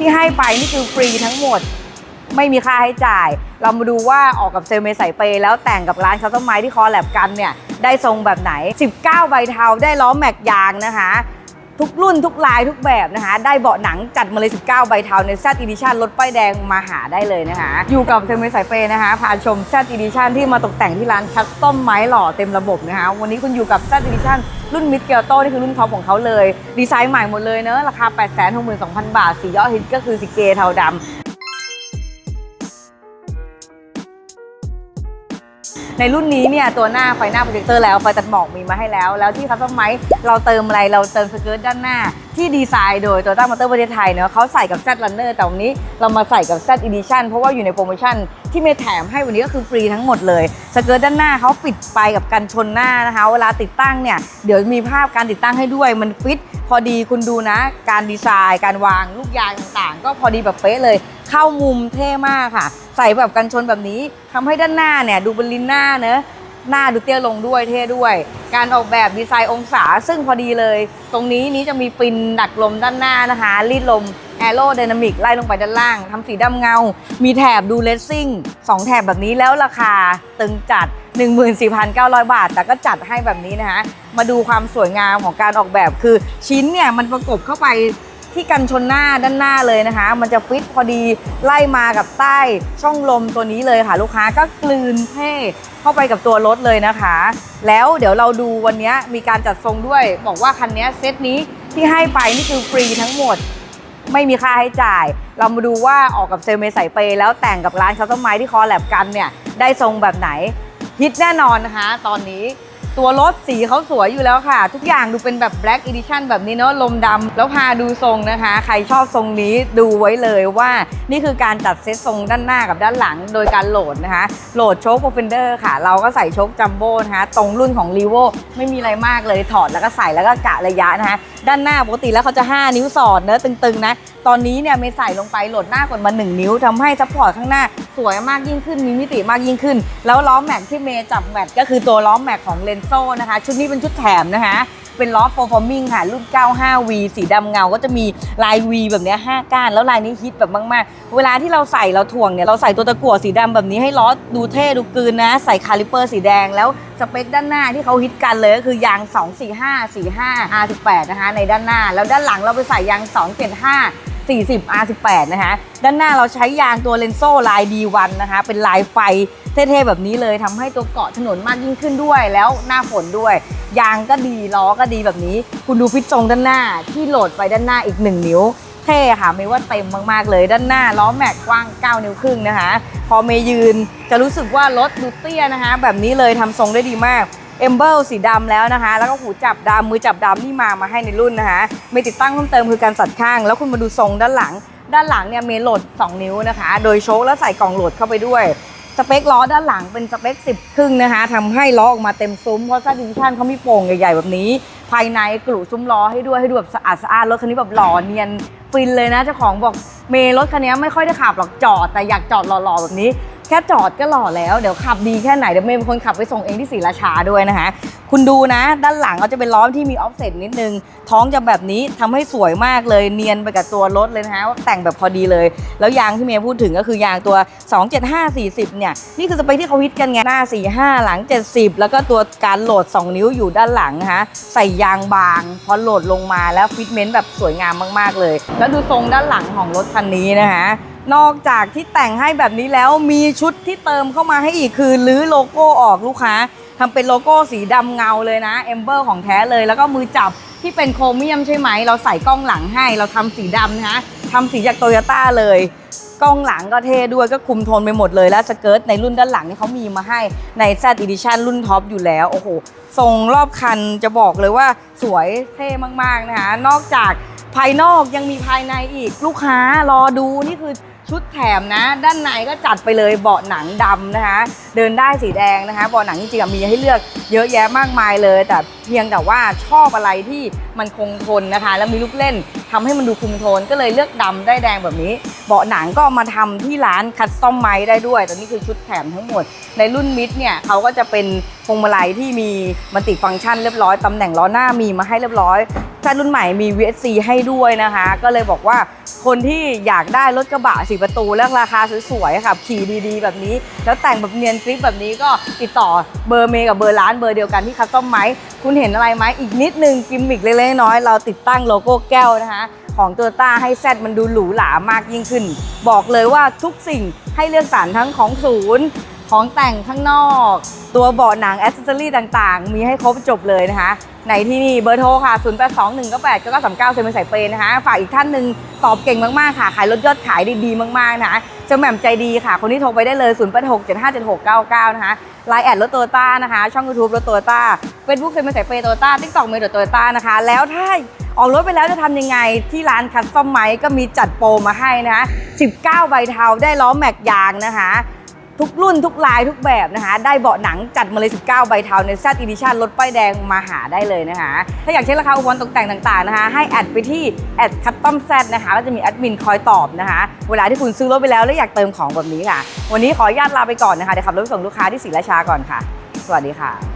ที่ให้ไปนี่คือฟรีทั้งหมด ไม่มีค่าให้จ่าย เรามาดูว่าออกกับเซลเมสายเปย์แล้วแต่งกับร้านคัสตอมไมที่คอแลบกันเนี่ย ได้ทรงแบบไหน 19 ใบเทาได้ล้อแม็กยางนะคะ ทุกรุ่นทุกลายทุกแบบนะคะ ได้เบาะหนังจัดมาเลย 19 ใบเทาในแซดอีดิชันรถป้ายแดงมาหาได้เลยนะคะ อยู่กับเซมเมสายเปย์นะคะพาชมแซดอีดิชันที่มาตกแต่งที่ร้านคัสตอมไม้หล่อเต็มระบบนะคะ วันนี้คุณอยู่กับแซดอีดิชันรุ่นมิดเกลโตนี่คือรุ่นท็อปของเขาเลย ดีไซน์ใหม่หมดเลยเนอะราคา 862,000 บาท สีย่อฮิตก็คือสีเกเทาดำ ในรุ่นนี้เนี่ยตัวหน้าไฟหน้าโปรเจคเตอร์แล้วไฟตัดหมอกมีมาให้แล้ว แล้วที่คัสตอมไมเราเติมอะไรเราเติมสเกิร์ตด้านหน้า ที่ดีไซน์โดย Toyota Motor ประเทศไทยเนอะเขาใส่กับ Z Runner แต่วันนี้เรามาใส่กับ Z Edition เพราะว่าอยู่ในโปรโมชั่นที่เมย์แถมให้วันนี้ก็คือฟรีทั้งหมดเลยสเกิร์ตด้านหน้าเขาปิดไปกับกันชนหน้านะคะ เวลาติดตั้งเนี่ยเดี๋ยวมีภาพการติดตั้งให้ด้วยมันฟิตพอดีคุณดูนะ การดีไซน์ การวางลูกยางต่างๆ ก็พอดีแบบเป๊ะเลย เข้ามุมเท่มากค่ะ ส่แบบกันชนแบบนี้ทำให้ด้านหน้าเนี่ยดูเป็นลินหน้าเนอะหน้าดูเตี้ยลงด้วยเท่ด้วย การออกแบบดีไซน์องศาซึ่งพอดีเลย ตรงนี้นี้จะมีฟินดักลมด้านหน้านะคะรีดลมแอโร d y นามิกไล่ลงไปด้านล่างทำสีดำเงา มีแถบดูเลสซิ่ง 2 แถบแบบนี้แล้วราคาตึงจัด 14,900 บาท แต่ก็จัดให้แบบนี้นะคะมาดูความสวยงามของการออกแบบคือชิ้นเนี่ยมันประกบเข้าไป ที่กันชนหน้าด้านหน้าเลยนะคะ มันจะฟิตพอดีไล่มากับใต้ช่องลมตัวนี้เลยค่ะ ลูกค้าก็กลืนเท่เข้าไปกับตัวรถเลยนะคะ แล้วเดี๋ยวเราดูวันนี้มีการจัดทรงด้วย บอกว่าคันนี้เซตนี้ที่ให้ไปนี่คือฟรีทั้งหมด ไม่มีค่าให้จ่าย เรามาดูว่าออกกับเซลเมสายเปย์แล้วแต่งกับร้านคัสตอมไม้ที่คอแลบกันเนี่ยได้ทรงแบบไหนฮิตแน่นอนนะคะ ตอนนี้ ตัวรถสีเขาสวยอยู่แล้วค่ะ ทุกอย่างดูเป็นแบบ Black Edition แบบนี้เนาะลมดำแล้วพาดูทรงนะคะ ใครชอบทรงนี้ดูไว้เลยว่านี่คือการจัดเซตทรงด้านหน้ากับด้านหลัง โดยการโหลดนะคะ โหลดโชคโปรเฟนเดอร์ค่ะ เราก็ใส่โชคจัมโบ้นะคะตรงรุ่นของ r ีโวไม่มีอะไรมากเลยถอดแล้วก็ใส่แล้วก็กะระยะนะคะ ด้านหน้าปกติแล้วเขาจะ 5 นิ้วสอดเนื้อะตึงๆนะตอนนี้เนี่ยเมย์ใส่ลงไปโหลดหน้ากดมา 1 นิ้วทำให้ซัพพอร์ตข้างหน้าสวยมากยิ่งขึ้นมีมิติมากยิ่งขึ้น แล้วล้อแม็กที่เมย์จับแมทก็คือตัวล้อแม็กของเลนโซนะคะ ชุดนี้เป็นชุดแถมนะคะ เป็นล้อ performing ค่ะ รุ่น 95V สีดำเงาก็จะมีลาย V แบบนี้5ก้าน แล้วลายนี้ฮิตแบบมาก ๆ เวลาที่เราใส่เราถ่วงเนี่ย เราใส่ตัวตะกั่วสีดำแบบนี้ให้ล้อดูเท่ดูกืนนะ ใส่คาลิเปอร์สีแดงแล้วสเปคด้านหน้าที่เขาฮิตกันเลยก็คือยาง 245 45 R18 นะคะในด้านหน้า แล้วด้านหลังเราไปใส่ยาง 275 40 R18 นะคะด้านหน้าเราใช้ยางตัวเลนโซ่ลาย D1 นะคะเป็นลายไฟเท่ๆแบบนี้เลยทำให้ตัวเกาะถนนมากยิ่งขึ้นด้วย แล้วหน้าฝนด้วย ยางก็ดีล้อก็ดีแบบนี้ คุณดูฟิตทรงด้านหน้าที่โหลดไปด้านหน้าอีก 1 นิ้วเท่ค่ะไม่ว่าเต็มมากๆเลยด้านหน้าล้อแม็กกว้าง 9 นิ้วครึ่งนะคะ พอเมยืนจะรู้สึกว่ารถดูเตี้ยนะคะ แบบนี้เลยทำทรงได้ดีมาก เอมเบลสีดำแล้วนะคะ แล้วก็หูจับดำมือจับดำนี่มามาให้ในรุ่นนะคะไม่ติดตั้งเพิ่มเติมคือการสัดข้าง แล้วคุณมาดูทรงด้านหลัง ด้านหลังเนี่ยเมย์โหลด 2 นิ้วนะคะ โดยโชคแล้วใส่กล่องโหลดเข้าไปด้วยสเปคล้อด้านหลังเป็นสเปค 10 ครึ่งนะคะทำให้ล้อออกมาเต็มซุ้ม เพราะซัดดิวิชั่นเขามีโป่งใหญ่ๆ แบบนี้ ภายในกลุ่ซุ้มล้อให้ด้วยให้ดูแบบสะอาดสะอาดรถคันนี้แบบหล่อเนียนฟินเลยนะเจ้าของบอกเมย์รถคันนี้ไม่ค่อยได้ขับหรอกจอดแต่อยากจอดหล่อๆแบบนี้ แค่จอดก็หล่อแล้ว เดี๋ยวขับดีแค่ไหน เดี๋ยวเมย์เป็นคนขับไปส่งเองที่ศรีราชาด้วยนะคะ คุณดูนะ ด้านหลังเขาจะเป็นล้อที่มีออฟเซ็ตนิดนึง ท้องจะแบบนี้ทำให้สวยมากเลย เนียนไปกับตัวรถเลยนะคะว่าแต่งแบบพอดีเลย แล้วยางที่เมย์พูดถึงก็คือยางตัว 27540 เนี่ย นี่คือสเปคที่เขาฮิตกันไง หน้า 45 หลัง 70 แล้วก็ตัวการโหลด 2 นิ้วอยู่ด้านหลังนะคะใส่ยางบาง พอโหลดลงมาแล้วฟิตเมนต์แบบสวยงามมาก ๆ เลย แล้วดูทรงด้านหลังของรถคันนี้นะคะนอกจากที่แต่งให้แบบนี้แล้วมีชุดที่เติมเข้ามาให้อีกคือรื้อโลโก้ออกลูกค้าทำเป็นโลโก้สีดำเงาเลยนะเอมเบอร์ของแท้เลย แล้วก็มือจับที่เป็นโครเมียมใช่ไหม เราใส่กล้องหลังให้เราทำสีดำนะคะทำสีจากโตโยต้าเลยกล้องหลังก็เท่ด้วยก็คุมโทนไปหมดเลยแล้วสเกิร์ตในรุ่นด้านหลังนี่เขามีมาให้ใน Z Edition รุ่นท็อปอยู่แล้วโอ้โหทรงรอบคันจะบอกเลยว่าสวยเท่มากๆนะคะนอกจากภายนอกยังมีภายในอีกลูกค้ารอดูนี่คือ ชุดแถมนะ ด้านในก็จัดไปเลยเบาะหนังดำนะคะ เดินได้สีแดงนะคะเบาะหนังจริงๆมีให้เลือกเยอะแยะมากมายเลย แต่เพียงแต่ว่าชอบอะไรที่มันคงทนนะคะ แล้วมีลูกเล่นทำให้มันดูคุมโทนก็เลยเลือกดำได้แดงแบบนี้ เบาะหนังก็มาทำที่ร้านคัสตอมไม้ได้ด้วยตัวนี้คือชุดแถมทั้งหมด ในรุ่นมิดเนี่ยเขาก็จะเป็นพวงมาลัยที่มีมัลติฟังก์ชันเรียบร้อยตำแหน่งล้อหน้ามีมาให้เรียบร้อยแซดรุ่นใหม่มี VSC ให้ด้วยนะคะ ก็เลยบอกว่าคนที่อยากได้รถกระบะสีประตูและราคาสวยๆค่ะขี่ดีๆ แบบนี้ แล้วแต่งแบบเนียนกริปแบบนี้ก็ติดต่อเบอร์เมย์กับเบอร์ร้านเบอร์เดียวกันที่คัสตอมไม้คุณเห็นอะไรไหมอีกนิดนึงกิมมิกเล็กๆน้อยๆเราติดตั้งโลโก้แก้วนะคะ ของตัวต้าให้แซดมันดูหรูหรามากยิ่งขึ้น บอกเลยว่าทุกสิ่งให้เลือกสรรทั้งของศูนย์ ของแต่งข้างนอก ตัวเบาะหนังแอ c เซสซอรี่ต่างๆ มีให้ครบจบเลยนะคะ ในที่นี่เบอร์โทรค่ะ 0 8 2 1 9 8 9 3 9เซนเป็นสายเปย์นะคะ ฝากอีกท่านหนึ่งตอบเก่งมากๆค่ะ ขายรถยอดขายด้ดีมากๆนะคะเจะแหม่มใจดีค่ะ คนที่โทรไปได้เลย 0 8 6 7 5 7 6 9 9 นะคะไลน์แอดรถโตโยต้านะคะ ช่อง YouTube รถโตโยต้าเฟซบุ๊กเซนเป็นสายเปย์โตโยต้าทิกตอกเมย์โตโยต้านะคะ แล้วถ้า ออกรถไปแล้วจะทำยังไงที่ร้านคัสตอมไมก็มีจัดโปรมาให้นะคะ19 ใบเทาได้ล้อแม็กยางนะคะ ทุกรุ่นทุกลายทุกแบบนะคะ ได้เบาะหนังจัดมาเลย 19 ใบเทาใน Z Edition รถป้ายแดงมาหาได้เลยนะคะ ถ้าอยากเช็คราคาอุปกรณ์ตกแต่งต่างๆนะคะ ให้แอดไปที่แอดคัตตอมแซนะคะก็จะมีแอดมินคอยตอบนะคะ เวลาที่คุณซื้อรถไปแล้วแล้วอยากเติมของแบบนี้ค่ะ วันนี้ขออนุญาตลาไปก่อนนะคะเดี๋ยวขับรถไปส่งลูกค้าที่ศรีราชาก่อนค่ะ สวัสดีค่ะ